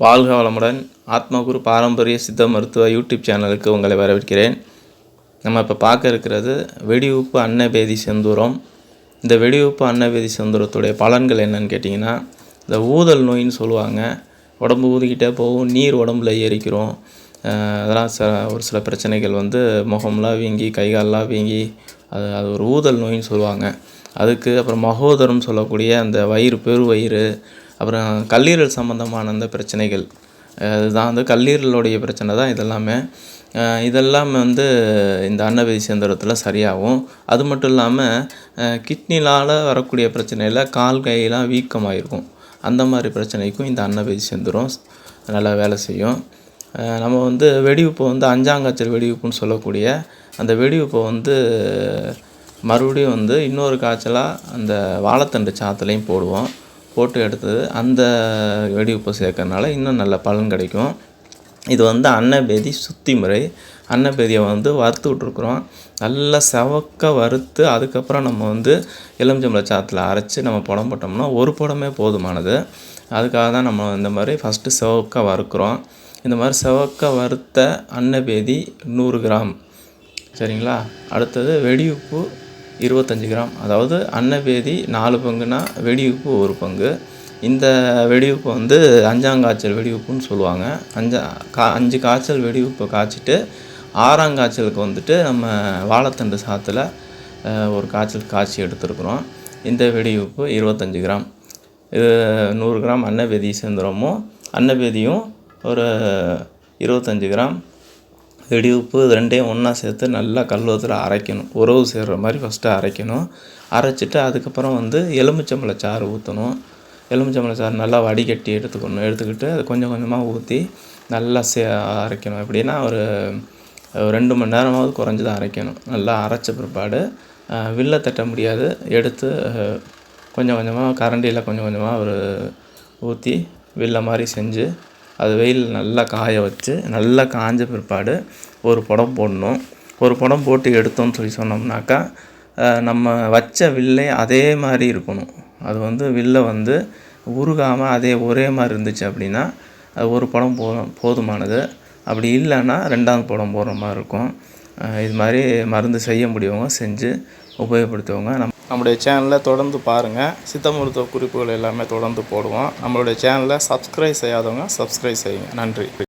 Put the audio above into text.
வாழ்க வளமுடன். ஆத்மகுரு பாரம்பரிய சித்த மருத்துவ யூடியூப் சேனலுக்கு உங்களை வரவேற்கிறேன். நம்ம இப்போ பார்க்க இருக்கிறது வெடிவுப்பு அன்னபேதி செந்தூரம். இந்த வெடிவுப்பு அன்னபேதி செந்தூரத்துடைய பலன்கள் என்னன்னு கேட்டிங்கன்னா இந்த ஊதல் நோயின்னு சொல்லுவாங்க. உடம்பு ஊதிக்கிட்டே போகும் நீர் உடம்புல ஏறிக்கிறோம். அதெல்லாம் ச ஒரு சில பிரச்சனைகள் வந்து முகம்லாம் வீங்கி கைகாலெலாம் வீங்கி அது அது ஒரு ஊதல் நோயின்னு சொல்லுவாங்க. அதுக்கு அப்புறம் மகோதரம் சொல்லக்கூடிய அந்த வயிறு பெருவயிறு அப்புறம் கல்லீரல் சம்மந்தமான அந்த பிரச்சனைகள் இதுதான் வந்து கல்லீரலுடைய பிரச்சனை தான் இதெல்லாமே. இதெல்லாம் வந்து இந்த அன்னபேதி சேந்திரத்தில் சரியாகும். அது மட்டும் இல்லாமல் கிட்னிலால் வரக்கூடிய பிரச்சனையில் கால் கையெல்லாம் வீக்கமாயிருக்கும். அந்த மாதிரி பிரச்சனைக்கும் இந்த அன்னபேதி சேந்தரம் நல்லா வேலை செய்யும். நம்ம வந்து வெடிவுப்பை வந்து அஞ்சாங்காய்ச்சல் வெடிவுப்புன்னு சொல்லக்கூடிய அந்த வெடிவுப்பை வந்து மறுபடியும் வந்து இன்னொரு காய்ச்சலாக அந்த வாழைத்தண்டு சாத்துலையும் போடுவோம். போட்டு எடுத்தது. அந்த வெடிவுப்பை சேர்க்கறனால இன்னும் நல்ல பலன் கிடைக்கும். இது வந்து அன்னபேதி சுத்தி முறை. அன்னபேதியை வந்து வறுத்து விட்ருக்குறோம் நல்லா செவக்க வறுத்து அதுக்கப்புறம் நம்ம வந்து எலுமிச்சம்பழ சாத்தில் அரைச்சி நம்ம புடம் போட்டோம்னா ஒரு புடமே போதுமானது. அதுக்காக தான் நம்ம இந்த மாதிரி ஃபஸ்ட்டு செவக்க வறுக்கிறோம். இந்த மாதிரி செவக்க வறுத்த அன்னபேதி நூறு கிராம். சரிங்களா? அடுத்தது வெடியுப்பு இருபத்தஞ்சி கிராம். அதாவது அன்னபேதி நாலு பங்குனா வெடியுப்பு ஒரு பங்கு. இந்த வெடியுப்பு வந்து அஞ்சாங்காய்ச்சல் வெடியுப்புன்னு சொல்லுவாங்க. அஞ்சா கா அஞ்சு காய்ச்சல் வெடியுப்பை காய்ச்சிட்டு ஆறாம் காய்ச்சலுக்கு வந்துட்டு நம்ம வாழைத்தண்டு சாத்தில் ஒரு காய்ச்சல் காய்ச்சி எடுத்துருக்குறோம். இந்த வெடியுப்பு இருபத்தஞ்சி கிராம். இது நூறு கிராம் அன்னபேதி சேர்ந்துறோமோ அன்னபேதியும் ஒரு இருபத்தஞ்சி கிராம். வெடி உப்பு இது ரெண்டையும் ஒன்றா சேர்த்து நல்லா கல்வத்தில் அரைக்கணும். உறவு சேர்கிற மாதிரி ஃபஸ்ட்டு அரைக்கணும். அரைச்சிட்டு அதுக்கப்புறம் வந்து எலுமிச்சம்பழ சாறு ஊற்றணும் எலுமிச்சம்பழ சாறு நல்லா வடிகட்டி எடுத்துக்கணும். எடுத்துக்கிட்டு அது கொஞ்சம் கொஞ்சமாக ஊற்றி நல்லா சே அரைக்கணும். எப்படின்னா ஒரு ரெண்டு மணி நேரமாவது குறைஞ்சி தான் அரைக்கணும். நல்லா அரைச்ச பிற்பாடு வில்ல தட்ட முடியாது. எடுத்து கொஞ்சம் கொஞ்சமாக கரண்டியில் கொஞ்சம் கொஞ்சமாக ஒரு ஊற்றி வில்ல மாதிரி செஞ்சு அது வெயில் நல்லா காய வச்சு நல்லா காஞ்ச பிற்பாடு ஒரு புடம் போடணும். ஒரு புடம் போட்டு எடுத்தோம்னு சொல்லி சொன்னோம்னாக்கா நம்ம வச்ச வில்லே அதே மாதிரி இருக்கணும். அது வந்து வில்லை வந்து உருகாமல் அதே ஒரே மாதிரி இருந்துச்சு அப்படின்னா அது ஒரு படம் போதும் போதுமானது. அப்படி இல்லைன்னா ரெண்டாவது படம் போடுற மாதிரி இருக்கும். இது மாதிரி மருந்து செய்ய முடியவங்க செஞ்சு உபயோகப்படுத்துவங்க. நம்ம நம்மளுடைய சேனலில் தொடர்ந்து பாருங்கள் சித்த மருத்துவ குறிப்புகள் எல்லாமே தொடர்ந்து போடுவோம். நம்மளுடைய சேனலை சப்ஸ்கிரைப் செய்யாதவங்க சப்ஸ்கிரைப் செய்யுங்க. நன்றி.